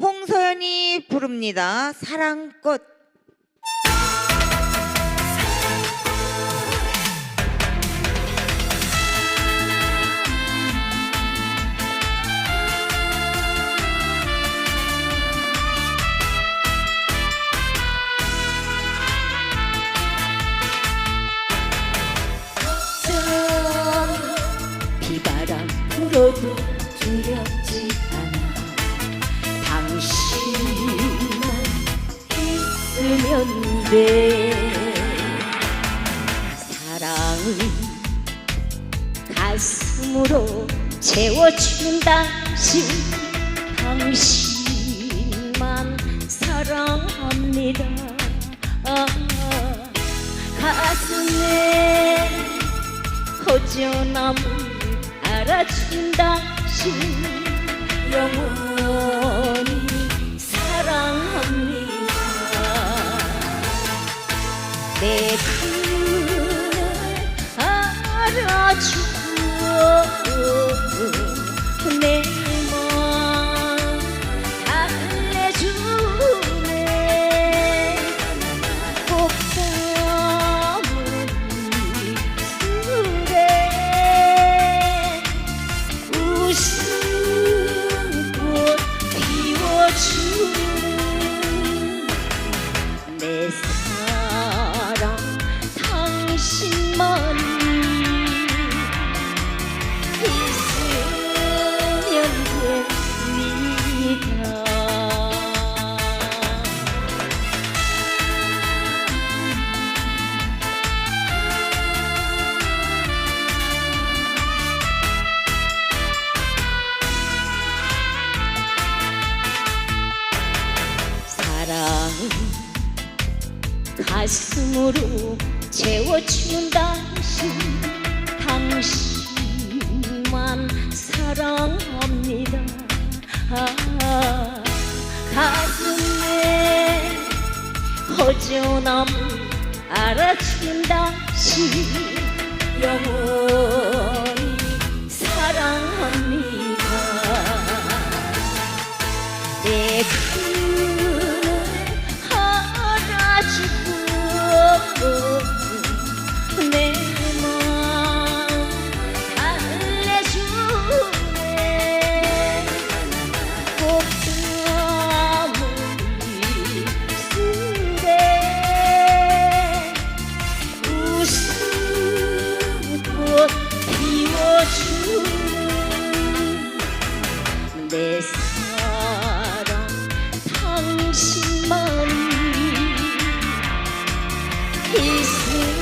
홍서연이 부릅니다. 사랑꽃. 전 비바람 불어도 두렵지 않아 당신만 있으면 돼. 사랑은 가슴으로 채워준 당신 당신만 사랑합니다. 아, 가슴에 허전함을 알아준 당신 영원 사랑은 가슴으로 채워주는 당신 당신만 사랑합니다. 아, 가슴에 허전함 알아준 당신 영원히 사랑합니다. 내 peace.